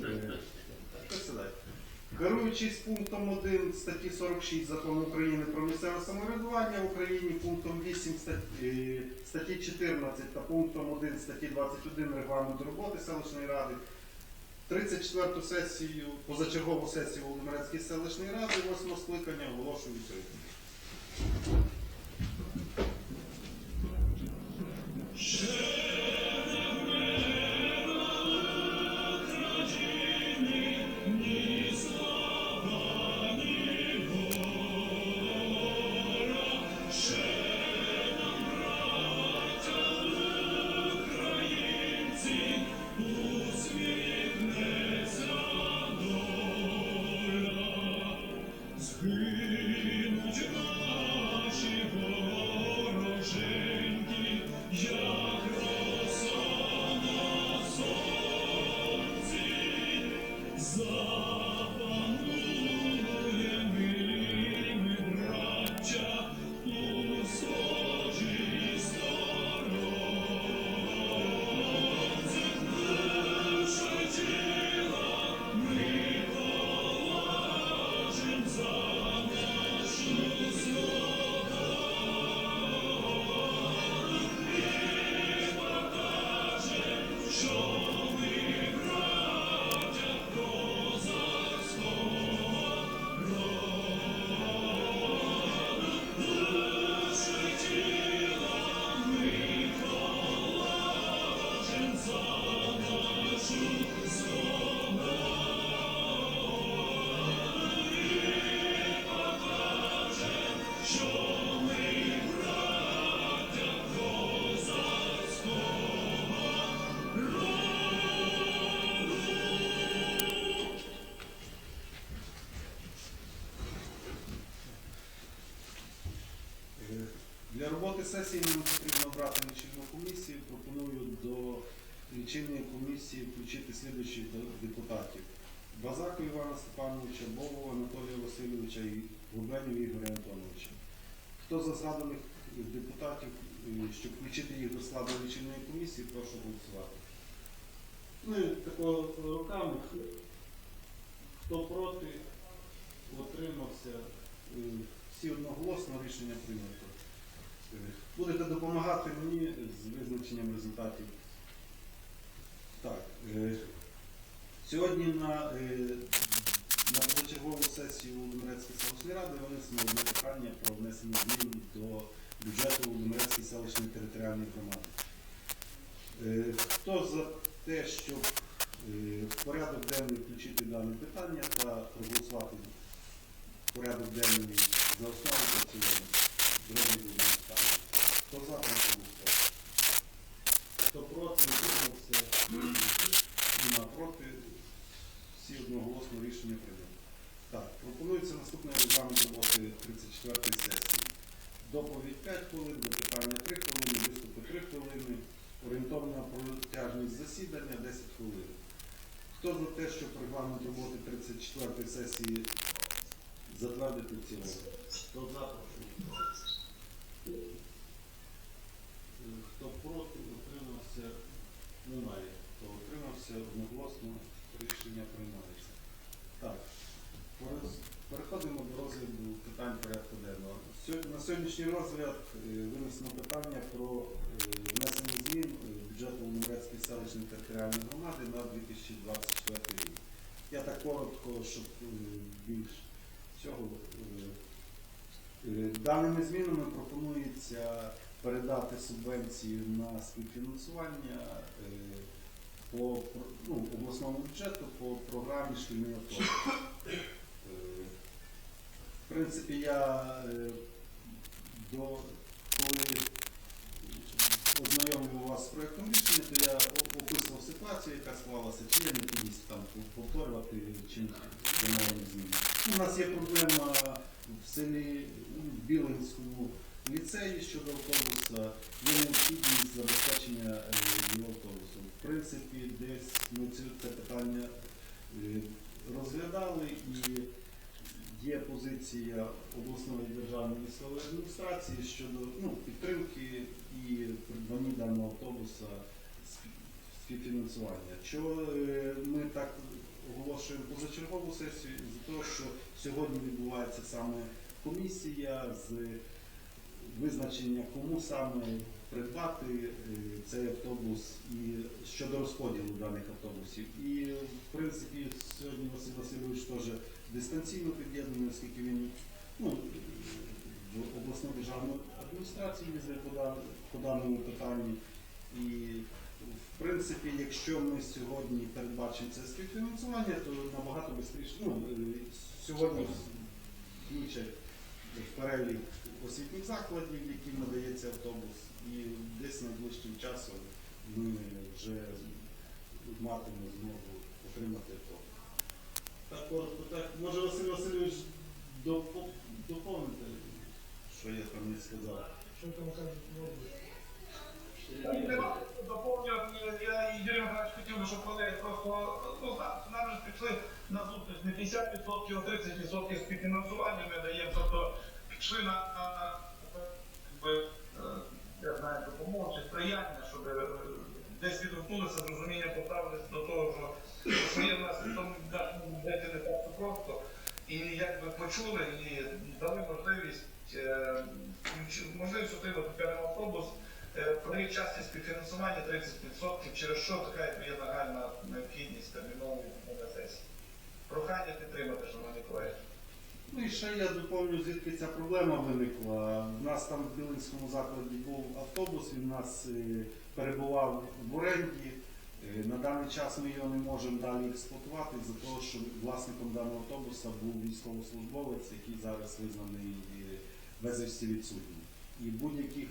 Е. Керуючись пунктом 1 статті 46 Закону України про місцеве самоврядування в Україні, пунктом 8 статті, е, 14 та пунктом 1 статті 21 регламенту роботи селищної ради, 34 сесію, позачергову сесію Володимирецької селищної ради 8 скликання оголошую відкритою. Для сесії нам потрібно обрати лічильну комісію. Пропоную до лічильної комісії включити слідуючих депутатів. Базаку Івана Степановича, Бову Анатолія Васильовича і Губенів Ігоря Антоновича. Хто за згаданих депутатів, е, щоб включити їх до складу лічильної комісії, прошу голосувати. Ну і тако руками. Хто проти, утримався. Е, Всі одноголосно рішення прийнято. Будете допомагати мені з визначенням результатів. Так. е, Сьогодні на, е, на позачергову сесію Володимирецької селищної ради винесено одне питання про внесення змін до бюджету Володимирецької селищної територіальної громади. Е, Хто за те, щоб в порядок денний включити дане питання та проголосувати порядок денний за основу та? Другий буде ставлю. Хто за, прошу. Хто проти, утримався, нема проти. Всі одноголосно рішення прийнято. Так, пропонується наступний регламент роботи 34 сесії. Доповідь 5 хвилин, запитання 3 хвилини, виступи 3 хвилини, орієнтовна протяжність засідання 10 хвилин. Хто за те, щоб регламент роботи 34 сесії затвердити в цілому? Хто за, прошу голосувати. Е, Хто проти, утримався, немає. Хто утримався, одноголосно рішення приймається. Так, переходимо до розгляду питань порядку денного. На сьогоднішній розгляд е, винесено питання про е, внесення змін е, в селищної територіальної громади на 2024 рік. Я так коротко, щоб більш цього. Даними змінами пропонується передати субвенцію на співфінансування е, по ну, обласному бюджету по програмі шкільний автобус. Е, В принципі, я е, до коли ознайомив вас з проєктом рішення, то я описував ситуацію, яка склалася, чи є необхідність там повторювати чи домовлені зміни. У нас є проблема в селі ну, Білинському ліцеї щодо автобуса, є необхідність забезпечення е, її автобусом. В принципі, десь ми це, це питання е, розглядали і є позиція обласної державної військової адміністрації щодо ну, підтримки і придбання даного автобуса співфінансування. Чого е, ми так запрошуємо позачергову сесію за те, що сьогодні відбувається саме комісія з визначення, кому саме придбати е, цей автобус і щодо розподілу даних автобусів. І в принципі сьогодні Василь Васильович теж дистанційно під'єднаний, оскільки він ну, в обласну державну адміністрацію їздив по, по даному питанні. І в принципі, якщо ми сьогодні передбачимо це співфінансування, то набагато швидше, ну, е, сьогодні включать в перелік освітніх закладів, яким надається автобус, і десь найближчим часом ми вже матимемо змогу отримати автобус. Так, коротко, так. Може Василь Васильович доповнити, що я там не сказав. Що там кажуть, робить? Доповнювати, я і Юрій Михайлович хотів би, щоб колеги просто, ну, так, нам же пішли на зустріч не 50%, а 30% співфінансування ми даємо, тобто пішли на, на якби, е, я знаю, допомогу чи сприяння, щоб е, десь відгукнулися з розумінням поставилися до того, що, що є в нас в не так просто. І якби почули і дали можливість, е, можливість отримати певний автобус, При часті співфінансування 30%, через що така є нагальна необхідність термінової сесії. Прохання підтримати, шановні колеги. Ну і ще я доповню, звідки ця проблема виникла. У нас там в Білинському закладі був автобус, він у нас е, перебував в оренді. Е, На даний час ми його не можемо далі експлуатувати за того, що власником даного автобуса був військовослужбовець, який зараз визнаний е, безвісті відсутній. І будь-яких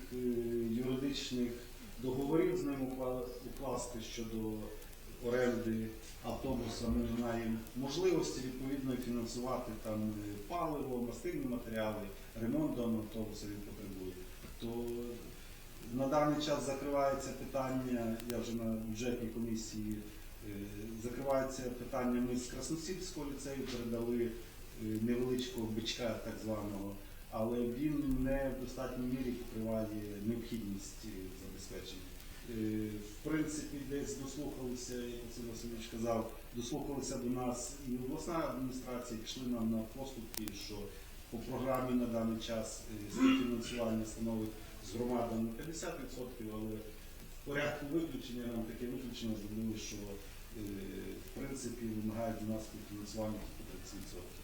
юридичних договорів з ним укласти щодо оренди автобуса ми не маємо можливості відповідно фінансувати там е, паливо, мастильні матеріали, ремонт даного автобуса він потребує. То на даний час закривається питання, я вже на бюджетній комісії е, закривається питання. Ми з Красносільського ліцею передали е, невеличкого бичка так званого, але він не в достатній мірі покриває необхідність е, забезпечення. Е, В принципі, десь дослухалися, як Василь Васильович казав, дослухалися до нас і обласна адміністрація, пішли нам на поступки, що по програмі на даний час е, співфінансування становить з громадами 50%, але в порядку виключення нам таке виключення зробили, що е, в принципі вимагають від нас співфінансування 30%.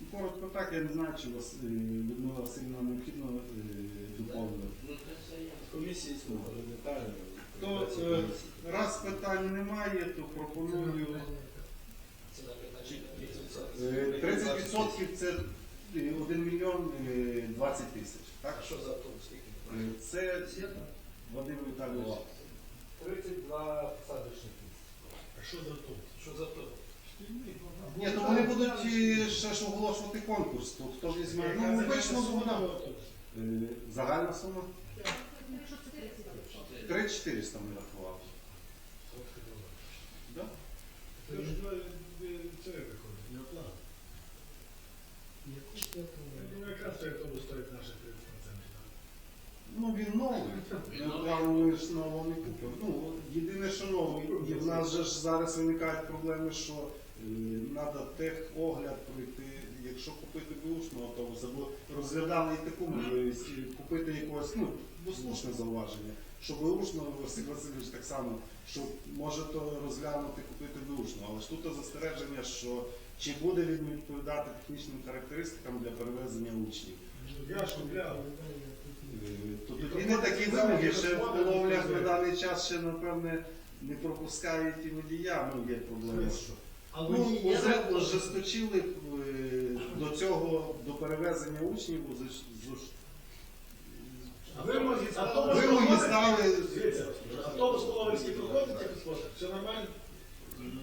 Ну, Коротко так, я не знаю, чи вас е, Людмила Васильівна необхідно е, доповнити. Комісії слухали детально. То е, раз питань немає, то пропоную е, 30% це е, 1 мільйон е, 20 тисяч. Так? А що за автобус? скільки? Це Вадим Віталійович. 32 посадочних місць. А що за автобус? Що за автобус? Ні, то вони будуть е, ще ж оголошувати конкурс, то хто візьме. Ну, вийшло згода. Е, Загальна сума 3400 ми рахували. Да? Це це виходить, не оплата. Ну, 30%. Ну він новий. Ми ж нового не купимо. Ну, єдине, що новий. І в нас же ж зараз виникають проблеми, що треба техогляд пройти, якщо купити бушного бо розглядали і таку можливість купити якогось, ну, дослушне зауваження, що бушного Василь Васильович так само, що може то розглянути, купити бушного. Але ж тут застереження, що чи буде він відповідати технічним характеристикам для перевезення учнів. Я ж купляв. То тоді не такі вимоги, ще в половлях на даний час ще, напевне, не пропускають і водія, ну є проблема. Що. А Ну, є озе- ожесточили е, до цього, до перевезення учнів, зож- А вимоги, автобус вимоги проходить? стали. Дивіться, автобус Половинський проходить, як спосіб? Все нормально? М,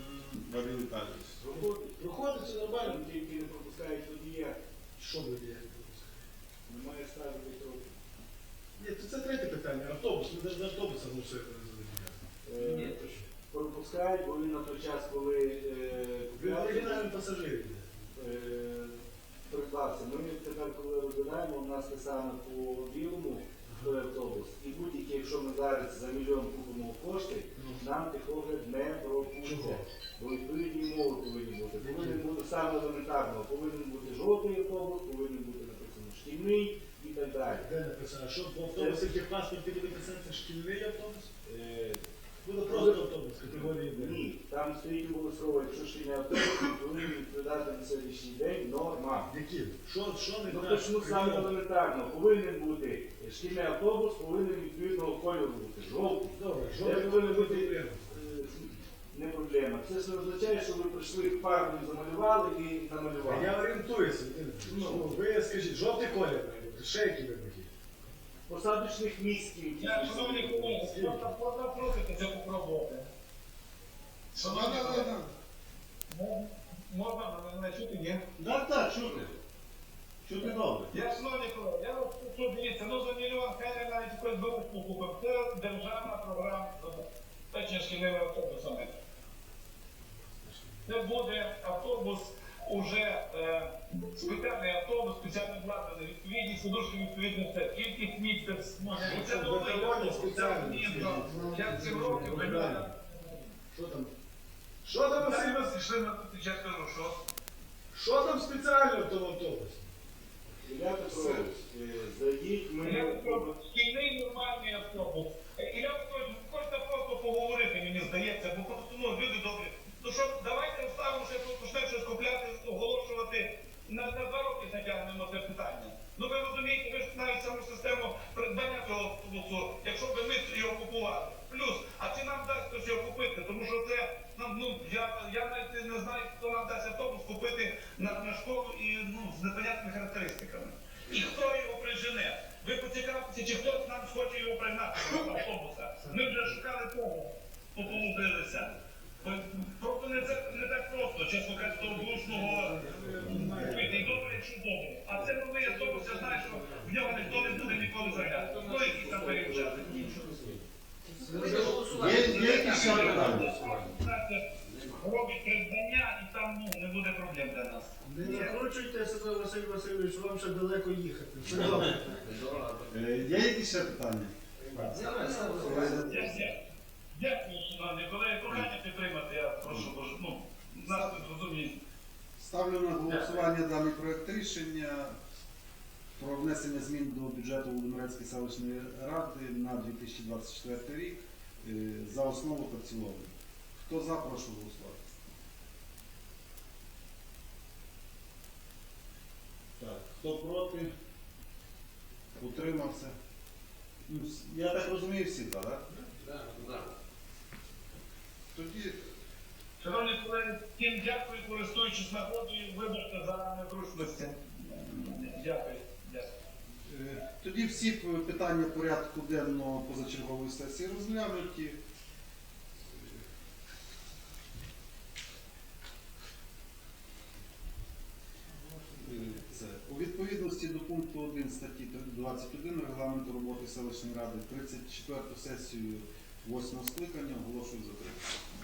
Вадим Віталійович. Проходить, все нормально? тільки не пропускають водія, Що ви є? немає ставити того. Ні, то це третє питання. Автобус, ми навіть автобуса ну все Е, Ні, Пропускають, бо він на той час, коли е, Ви купляв, оригінальний пасажир. е, придбався. Ми тепер, коли розглядаємо, у нас те саме по білому, той автобус. І будь-які, якщо ми зараз за мільйон купимо кошти, нам техогляд не пропустять. Чого? Бо відповідні умови повинні бути. Повинен бути саме елементарно, повинен бути жовтий автобус, повинен бути написано шкільний і так далі. Де написано, що в автобусі в паспорті буде написано це шкільний автобус? Е, Буде просто автобус категорії Д. Ні, там стоїть обов'язково, якщо автобус, він повинен відповідати на сьогоднішній день нормам. Які? Що, що не Ну так? почну саме елементарно. Повинен бути шкільний автобус, повинен відповідного кольору бути. Жовтий. Добре, Це повинен бути е, не проблема. Це ж не означає, що ви прийшли фарбою замалювали і намалювали. Я орієнтуюся. Ну, ви скажіть, жовтий колір ще які вимоги? Посадочних міськів. Я, шановні колеги, можна, можна просити це попробувати. Шановні можна мене чути, ні? Так, так, чути. Чути добре. Я, шановні колеги, я от тут дивіться, ну за мільйон хай навіть якось берушку купив. Це державна програма забезпечення шкільними автобусами. Це буде автобус уже е, спеціальний автобус, спеціально обладнаний, відповідні сидушки, відповідно все. Кількість місць, ну, це новий автобус, це змінно. Я цим років приймаю. Що там? Що там, Василь Василь Васильович? Васильович, я скажу, що Що там спеціально в тому автобусі? Ребята, е, зайдіть Я шкільний нормальний автобус. І я Петрович, хочете просто поговорити, мені здається, бо просто ну, люди добрі. Ну що, давайте вставимо, що тут почнемо щось купляти, оголошувати. На, на два роки затягнемо це питання. Ну ви розумієте, ви ж навіть саму систему придбання цього автобусу, якщо б ми його купували. Плюс, а чи нам дасть хтось його купити? Тому що це нам, ну я, я навіть не знаю, хто нам дасть автобус купити на, на школу і ну, з непонятними характеристиками. І хто його прижене? Ви поцікавтеся, чи хтось нам схоче його пригнати до автобуса. Ми вже шукали того, пополудилися. Просто не, це, не так просто, чесно кажучи, того влучного купити. І добре, якщо добре. А це новий автобус, я знаю, що в нього ніхто не буде ніколи заглядати. Ну, якийсь там період часу. Питання? Робить придбання і там ну, не буде проблем для нас. Не накручуйте себе, Василь Васильович, вам ще далеко їхати. Все добре. Е, Є якісь ще питання? Дякую. Дякую, шановні колеги. Прохання підтримати, я прошу, бо ж, ну, нас тут розуміють. Ставлю на голосування даний проект рішення про внесення змін до бюджету Володимирецької селищної ради на 2024 рік за основу та в цілому. Хто за, прошу голосувати. Так, хто проти? Утримався. Ну, Я так розумію, всі, за, так? Тоді Шановні колеги, всім дякую, користуючись нагодою, вибачте за незручності. Дякую. Е, Тоді всі питання порядку денного позачергової сесії розглянуті. Е, у відповідності до пункту 1 статті 21 регламенту роботи селищної ради 34 сесію 8 скликання оголошую закритою.